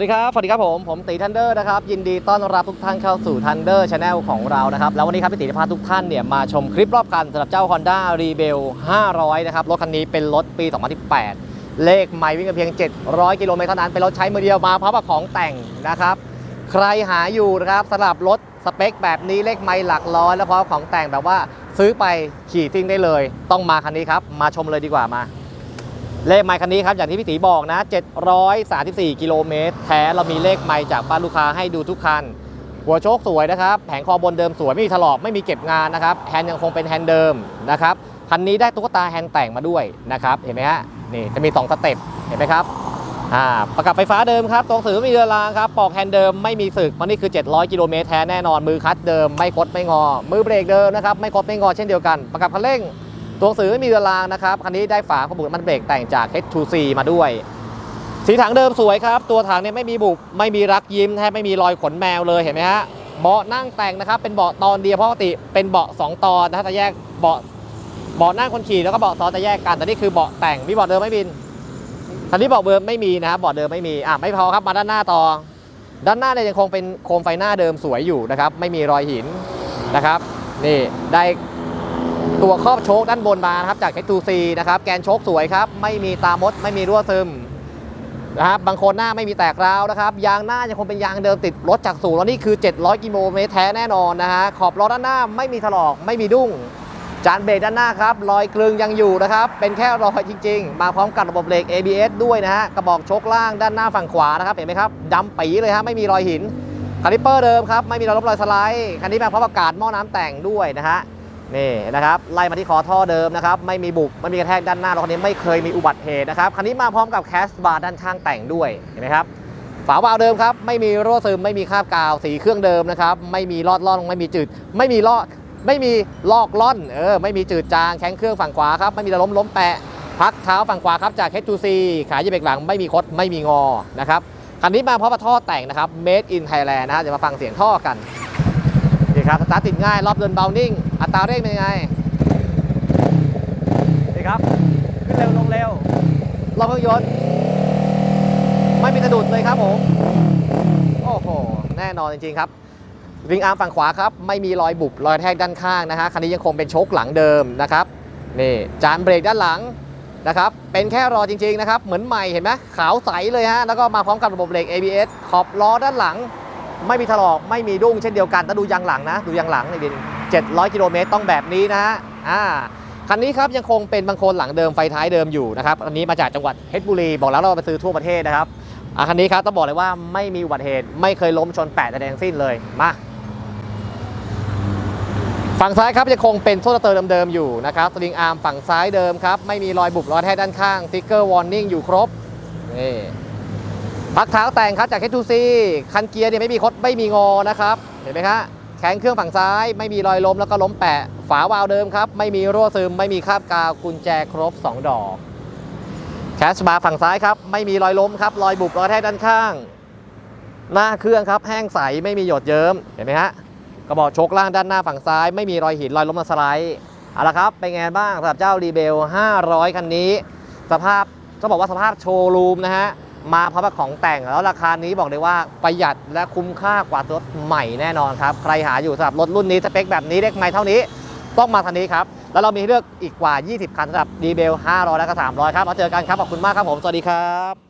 วัสดีครับ สวัสดีครับผม ผมตีทันเดอร์นะครับ ยินดีต้อนรับทุกท่านเข้าสู่ Thunder Channel ของเรานะครับ แล้ววันนี้ครับพี่ตีจะพาทุกท่านเนี่ยมาชมคลิปรอบคันสำหรับเจ้า Honda Rebel 500 นะครับ รถคันนี้เป็นรถปี 2018 เลขไม่วิ่งกันเพียง 700 กิโลเมตรเท่านั้น เป็นรถใช้มือเดียวมาพร้อมกับของแต่งนะครับ ใครหาอยู่นะครับสำหรับรถสเปคแบบนี้เลขไม่หลักร้อยแล้วพร้อมของแต่งแบบว่าซื้อไปขี่ซิ่งได้เลย ต้องมาคันนี้ครับ มาชมเลยดีกว่ามา เลขไมค์คันนี้ครับ อย่างที่พี่ตีบอกนะ 734 กิโลเมตร แท้เรามีเลขไมค์จากบ้านลูกค้าให้ดูทุกคัน หัวโชคสวยนะครับ แผงคอบนเดิมสวย ไม่มีถลอกไม่มีเก็บงานนะครับ แฮนด์ยังคงเป็นแฮนด์เดิมนะครับ คันนี้ได้ตุ๊กตาแฮนด์แต่งมาด้วยนะครับ เห็นไหมฮะ นี่จะมี 2 สเต็ป เห็นไหมครับ อ่า ประกับไฟฟ้าเดิมครับ ตรงสื่อม่มีเรือรางครับ ปอกแฮนด์เดิมไม่มีสึกมันนี่คือ 700 กิโลเมตรแท้แน่นอน มือคัดเดิม ไม่คดไม่งอ มือเบรกเดิมนะครับ ไม่คดไม่งอเช่นเดียวกัน ประกับคันเร่ง ตัวสือไม่มีเรือรางนะครับ คันนี้ได้ฝาขบุมันเบรกแต่งจาก H2C มาด้วย สีถังเดิมสวยครับ ตัวถังเนี่ยไม่มีบุบไม่มีรักยิ้มแทบไม่มีรอยขนแมวเลยเห็นไหมฮะเบาะนั่งแต่งนะครับ เป็นเบาะตอนเดียวเพราะปกติเป็นเบาะ 2 ตอนนะจะแยกเบาะเบาะนั่งคนขี่แล้วก็เบาะซ้อนจะแยกกันแต่นี่คือเบาะแต่งมีเบาะเดิมไม่บินคันนี้เบาะเดิมไม่มีนะครับเบาะเดิมไม่มีอะไม่พอครับมาด้านหน้าต่อ ด้านหน้าเนี่ยยังคงเป็นโคมไฟหน้าเดิมสวยอยู่นะครับ ไม่มีรอยหินนะครับ นี่ได้ ตัวครอบโชคด้านบนมานะครับจาก H2C นะครับแกนโชคสวยครับ ไม่มีตามด ไม่มีรั่วซึมนะครับบางคนหน้าไม่มีแตกร้าวนะครับ ยางหน้ายังคงเป็นยางเดิมติดรถจากศูนย์แล้วนี่คือ 700 กิโลเมตรแท้แน่นอนนะฮะขอบล้อด้านหน้าไม่มีถลอกไม่มีดุ้ง จานเบรกด้านหน้าครับรอยกลึงยังอยู่นะครับ เป็นแค่รอยจริง ๆ มาพร้อมกับระบบเบรก ABS ด้วยนะฮะกระบอกโชคล่างด้านหน้าฝั่งขวานะครับเห็นไหมครับดำปีเลยฮะไม่มีรอยหินคาลิปเปอร์เดิมครับไม่มีรอยลบรอยสไลด์คันนี้มาพร้อมกับกาดหม้อน้ำแต่งด้วยนะฮะ นี่นะครับไล่มาที่คอท่อเดิมนะครับไม่มีบุบไม่มีกระแทกด้านหน้ารถคันนี้ไม่เคยมีอุบัติเหตุนะครับคันนี้มาพร้อมกับแคสบาร์ด้านข้างแต่งด้วยเห็นไหมครับฝาวาล์วเดิมครับไม่มีรั่วซึมไม่มีคราบกาวสีเครื่องเดิมนะครับไม่มีลอดล่อนไม่มีจืด ไม่มีลอกไม่มีลอกล่อนเออไม่มีจืดจางแข้งเครื่องฝั่งขวาครับไม่มีล้มล้มแปะพักเท้าฝั่งขวาครับจาก H2C ขายยีเบรกหลังไม่มีคดไม่มีงอนะครับคันนี้มาพร้อมกับท่อแต่งนะครับ Made in Thailand นะฮะเดี๋ยวมาฟังเสียงท่อกัน นี่ครับสตาร์ทติดง่าย รอบเดินเบานิ่ง อัตราเร่งเป็นยังไงนี่ครับ ขึ้นเร็วลงเร็ว รอบเครื่องยนต์ ไม่มีสะดุดเลยครับผม โอ้โห แน่นอนจริงๆครับวิงอาร์มฝั่งขวาครับ ไม่มีรอยบุบรอยแทกด้านข้างนะฮะ คันนี้ยังคงเป็นโชคหลังเดิมนะครับ นี่ จานเบรกด้านหลังนะครับ เป็นแค่รอจริงๆนะครับ เหมือนใหม่เห็นไหมขาวใสเลยฮะ แล้วก็มาพร้อมกับระบบเบรก ABS ขอบล้อด้านหลัง ไม่มีถลอกไม่มีดุ้งเช่นเดียวกันถ้าดูยางหลังนะ ดูยางหลังในบิน 700 กิโลเมตรต้องแบบนี้นะฮะอ่าคันนี้ครับยังคงเป็นบางคนหลังเดิมไฟท้ายเดิมอยู่นะครับอันนี้มาจากจังหวัดเพชรบุรีบอกแล้วเราไปซื้อทั่วประเทศนะครับอะคันนี้ครับต้องบอกเลยว่าไม่มีอุบัติเหตุไม่เคยล้มชนแปะแต่แดงสิ้นเลยมาฝั่งซ้ายครับยังคงเป็นโซ่เตอร์เดิมๆอยู่นะครับสลิงอาร์มฝั่งซ้ายเดิมครับไม่มีรอยบุบรอยแท้ด้านข้างสติ๊กเกอร์วอร์นิ่งอยู่ครบนี่ พักเท้าแต่งครับจาก H2C คันเกียร์เนี่ยไม่มีคดไม่มีงอนะครับ เห็นไหมครับแข็งเครื่องฝั่งซ้าย ไม่มีรอยล้มแล้วก็ล้มแปะ ฝาวาล์วเดิมครับ ไม่มีรั่วซึม ไม่มีคราบกาวกุญแจครบ 2 ดอกแคชบาร์ฝั่งซ้ายครับ ไม่มีรอยล้มครับ รอยบุบรอยแท้ด้านข้าง หน้าเครื่องครับ แห้งใสไม่มีหยดเยิ้มเห็นไหมฮะกระบอกโชคล่างด้านหน้าฝั่งซ้าย ไม่มีรอยหินรอยล้มมาสไลด์เอาละครับเป็นไงบ้างสำหรับเจ้ารีเบล500 คันนี้ สภาพก็บอกว่าสภาพโชว์รูมนะฮะ มาพร้อมกับของแต่งแล้วราคานี้บอกเลยว่าประหยัดและคุ้มค่ากว่ารถใหม่แน่นอนครับ ใครหาอยู่สำหรับรถรุ่นนี้สเปคแบบนี้เล็กไม่เท่านี้ ต้องมาทันนี้ครับ แล้วเรามีเลือกอีกกว่า 20 คันสำหรับดีเบล500 และก็ 300 ครับ มาเจอกันครับ ขอบคุณมากครับผม สวัสดีครับ